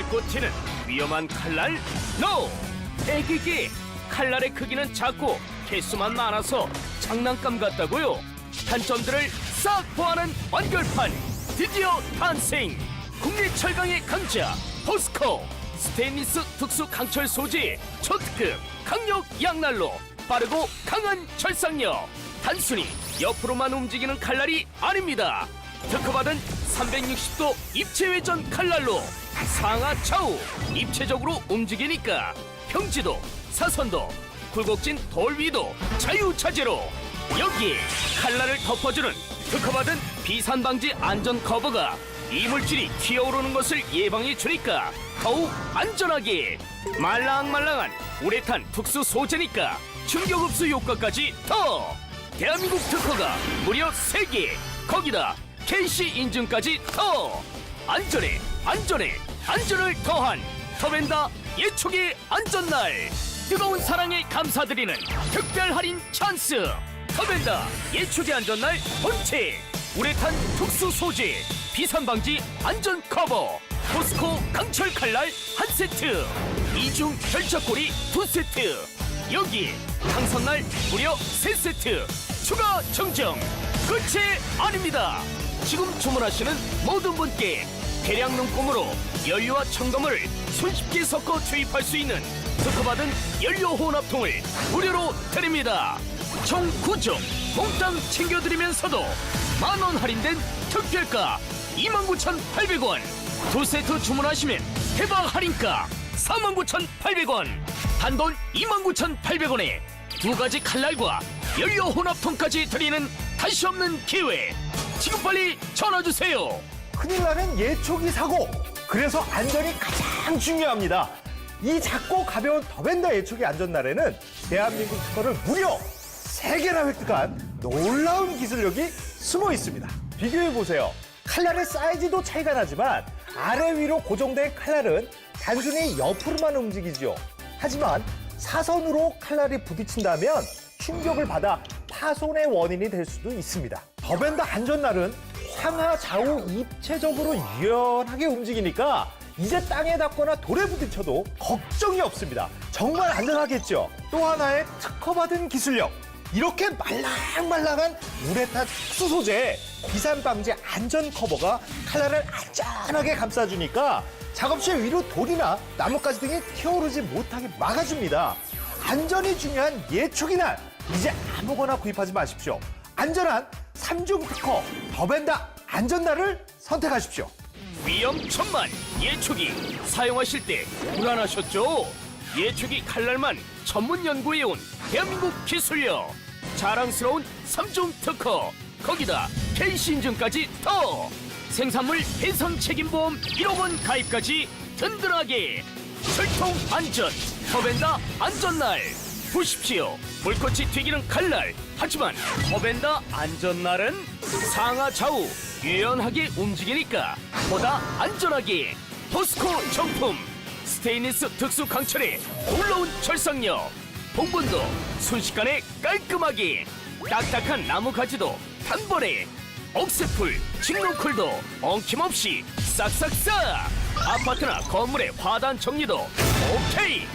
불꽃 튀는 위험한 칼날? NO! 애기기! 칼날의 크기는 작고 개수만 많아서 장난감 같다고요? 단점들을 싹 보완한 완결판! 드디어 탄생! 국내 철강의 강자 포스코! 스테인리스 특수 강철 소재 초특급 강력 양날로 빠르고 강한 절상력 단순히 옆으로만 움직이는 칼날이 아닙니다 특허받은 360도 입체회전 칼날로 상하 좌우 입체적으로 움직이니까 평지도 사선도 굴곡진 돌 위도 자유차지로 여기에 칼날을 덮어주는 특허받은 비산 방지 안전 커버가 이물질이 튀어오르는 것을 예방해 주니까 더욱 안전하게 말랑말랑한 우레탄 특수 소재니까 충격 흡수 효과까지 더! 대한민국 특허가 무려 3개! 거기다 KC 인증까지 더! 안전에 안전에 안전을 더한 더벤다 예초기 안전날! 뜨거운 사랑에 감사드리는 특별 할인 찬스! 더벤다 예초기 안전날 본체! 우레탄 특수 소재! 비산 방지 안전 커버! 포스코 강철 칼날 한 세트! 이중 결착고리 두 세트! 여기 강선날 무려 세 세트! 추가 증정! 끝이 아닙니다 지금 주문하시는 모든 분께 대량 눈금으로 연료와 첨가물을 손쉽게 섞어 투입할 수 있는 특허받은 연료 혼합통을 무료로 드립니다. 총 9종 몽땅 챙겨드리면서도 만 원 할인된 특별가 29,800원. 두 세트 주문하시면 대박 할인가 49,800원. 단돈 29,800원에 두 가지 칼날과 연료 혼합통까지 드리는 다시 없는 기회 지금 빨리 전화 주세요. 큰일 나는 예초기 사고. 그래서 안전이 가장 중요합니다. 이 작고 가벼운 더벤더 예초기 안전날에는 대한민국 특허를 무려 세개나 획득한 놀라운 기술력이 숨어 있습니다. 비교해 보세요. 칼날의 사이즈도 차이가 나지만 아래 위로 고정된 칼날은 단순히 옆으로만 움직이지요. 하지만 사선으로 칼날이 부딪힌다면 충격을 받아 파손의 원인이 될 수도 있습니다. 더벤더 안전날은 상하 좌우 입체적으로 유연하게 움직이니까 이제 땅에 닿거나 돌에 부딪혀도 걱정이 없습니다. 정말 안전하겠죠? 또 하나의 특허받은 기술력. 이렇게 말랑말랑한 우레탄 특수 소재 비산 방지 안전 커버가 칼날을 안전하게 감싸주니까 작업실 위로 돌이나 나뭇가지 등이 튀어오르지 못하게 막아줍니다. 안전이 중요한 예초기 날 이제 아무거나 구입하지 마십시오. 안전한 삼중 특허 더벤다 안전날을 선택하십시오. 위험천만 예초기. 사용하실 때 불안하셨죠? 예초기 칼날만 전문 연구해온 대한민국 기술력. 자랑스러운 삼종 특허. 거기다 KC 인증까지 더. 생산물 배선 책임보험 1억 원 가입까지 든든하게. 철통 안전 더벤다 안전날 보십시오. 불꽃이 튀기는 칼날. 하지만 더벤다 안전날은 상하 좌우. 유연하게 움직이니까 보다 안전하게 포스코 정품. 스테인리스 특수 강철의 놀라운 절상력 봉분도 순식간에 깔끔하게 딱딱한 나무 가지도 단번에. 억새풀 직롱쿨도 엉킴없이 싹싹싹. 아파트나 건물의 화단 정리도 오케이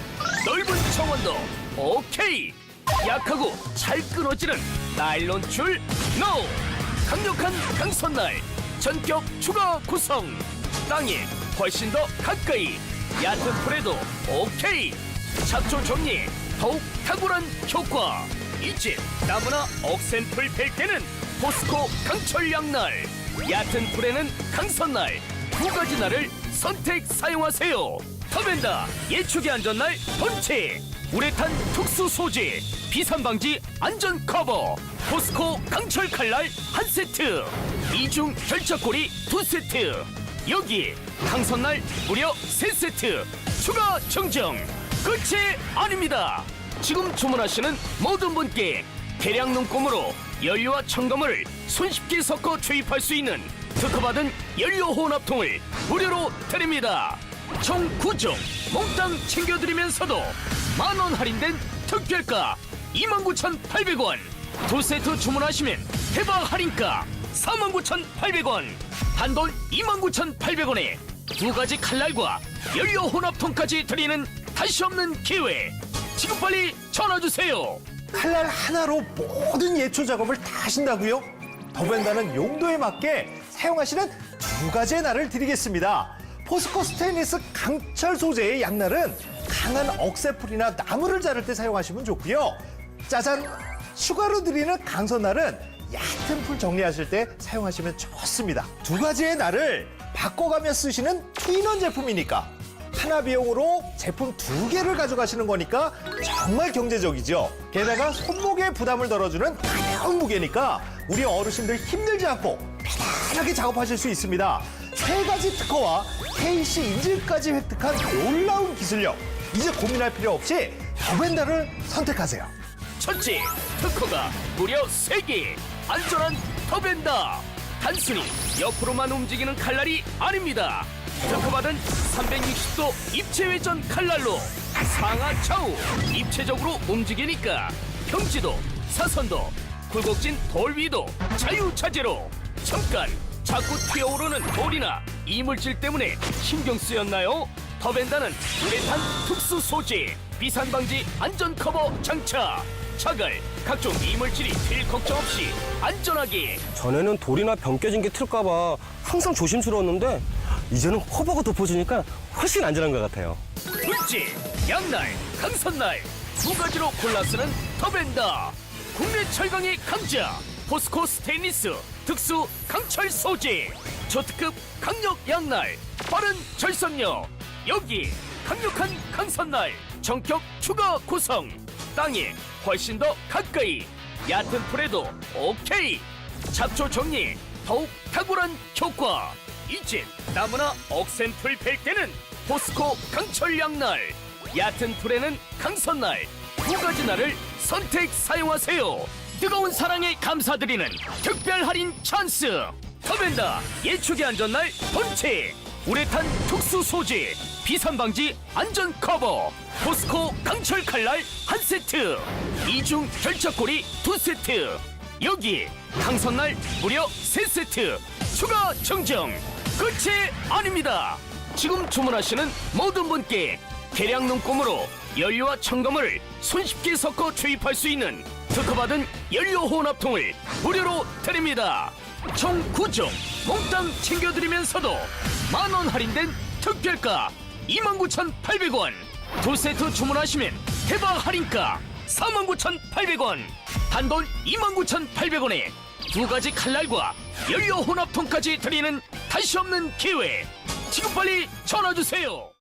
넓은 정원도 오케이. 약하고 잘 끊어지는 나일론 줄 노! 강력한 강선날 전격 추가 구성. 땅에 훨씬 더 가까이. 얕은 풀에도 오케이. 잡초 정리에 더욱 탁월한 효과. 이제 나무나 억센풀 뺄 때는 포스코 강철 양날. 얕은 풀에는 강선날. 두 가지 날을 선택 사용하세요. 터벤다 예초기 안전날 본체 우레탄 특수 소재 비산 방지 안전 커버. 포스코 강철 칼날 한 세트. 이중 결착고리 두 세트. 여기에 강선날 무려 세 세트. 추가 증정 끝이 아닙니다. 지금 주문하시는 모든 분께 대량 눈금으로 연료와 첨가물을 손쉽게 섞어 투입할 수 있는 특허받은 연료 혼합통을 무료로 드립니다. 총 9종 몽땅 챙겨드리면서도 만 원 할인된 특별가 29,800원 두 세트 주문하시면 대박 할인가 49,800원 단돈 29,800원에 두 가지 칼날과 연료 혼합통까지 드리는 다시 없는 기회. 지금 빨리 전화 주세요. 칼날 하나로 모든 예초 작업을 다 하신다고요? 더벤다는 용도에 맞게 사용하시는 두 가지의 날을 드리겠습니다. 포스코 스테인리스 강철 소재의 양날은 강한 억새풀이나 나무를 자를 때 사용하시면 좋고요. 짜잔! 추가로 드리는 강선날은 얕은 풀 정리하실 때 사용하시면 좋습니다. 두 가지의 날을 바꿔가며 쓰시는 투인원 제품이니까 하나 비용으로 제품 두 개를 가져가시는 거니까 정말 경제적이죠. 게다가 손목에 부담을 덜어주는 가벼운 무게니까 우리 어르신들 힘들지 않고 편안하게 작업하실 수 있습니다. 세 가지 특허와 KC 인증까지 획득한 놀라운 기술력. 이제 고민할 필요 없이 더벤다를 선택하세요. 첫째, 특허가 무려 세개 안전한 더벤다. 단순히 옆으로만 움직이는 칼날이 아닙니다. 특허받은 360도 입체 회전 칼날로 상하 좌우 입체적으로 움직이니까 평지도, 사선도, 굴곡진 돌 위도 자유자재로 잠깐 자꾸 튀어오르는 돌이나 이물질 때문에 신경 쓰였나요? 더벤다는 우레탄 특수 소재, 비산 방지 안전 커버 장착, 차갈, 각종 이물질이 될 걱정 없이 안전하게 전에는 돌이나 병 깨진 게 틀까봐 항상 조심스러웠는데 이제는 커버가 덮어주니까 훨씬 안전한 것 같아요. 둘째, 양날, 강선날 두 가지로 골라 쓰는 더벤다. 국내 철강의 강자 포스코 스테인리스 특수 강철 소재 초특급 강력 양날 빠른 절선력 여기 강력한 강선날 정격 추가 구성. 땅에 훨씬 더 가까이 얕은 풀에도 오케이. 잡초 정리 더욱 탁월한 효과. 이젠 나무나 억센 풀 뺄 때는 포스코 강철 양날 얕은 풀에는 강선날. 두 가지 날을 선택 사용하세요 뜨거운 사랑에 감사드리는 특별 할인 찬스. 더벤다 예초기 안전날 본체. 우레탄 특수 소재. 비산 방지 안전 커버. 포스코 강철 칼날 한 세트. 이중 결착고리 두 세트. 여기 강선날 무려 세 세트. 추가 증정 끝이 아닙니다. 지금 주문하시는 모든 분께 계량 눈금으로 연료와 첨가물을 손쉽게 섞어 주입할 수 있는 특허받은 연료 혼합통을 무료로 드립니다. 총 9종 몽땅 챙겨드리면서도 만 원 할인된 특별가 29,800원 두 세트 주문하시면 대박 할인가 49,800원 단돈 29,800원에 두 가지 칼날과 연료 혼합통까지 드리는 다시 없는 기회 지금 빨리 전화 주세요.